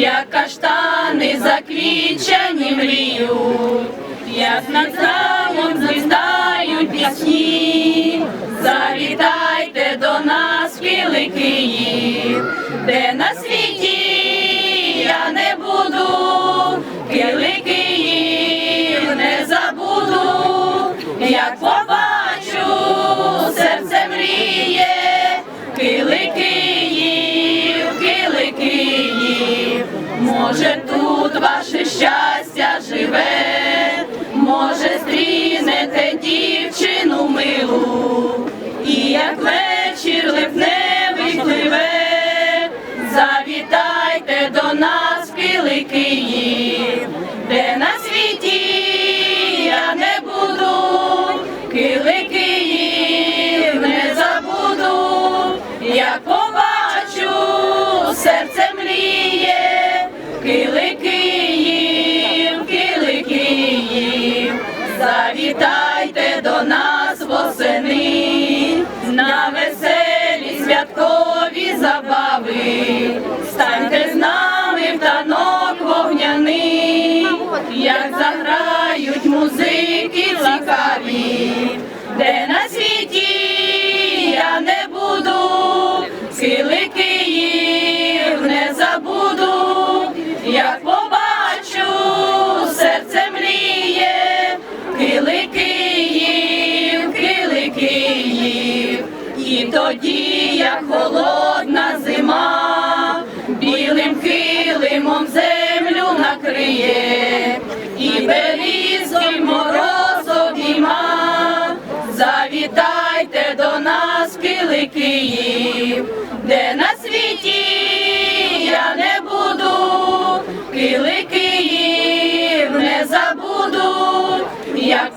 як каштани заквічені мріють, як над замом звіздають пісні. Завітайте до нас, Білий де на світі я не буду, Білий не забуду, як побачу, серце мріє, Кили стрінете дівчину милу, і як вечір липневий пливе, завітайте до нас, в Київ, завітайте до нас восени, на веселі святкові забави, станьте з нами в танок вогняний, як заграють і тоді, як холодна зима, білим килимом землю накриє, і берізкий мороз обійма, завітайте до нас, Київ, де на світі я не буду, Київ не забуду, як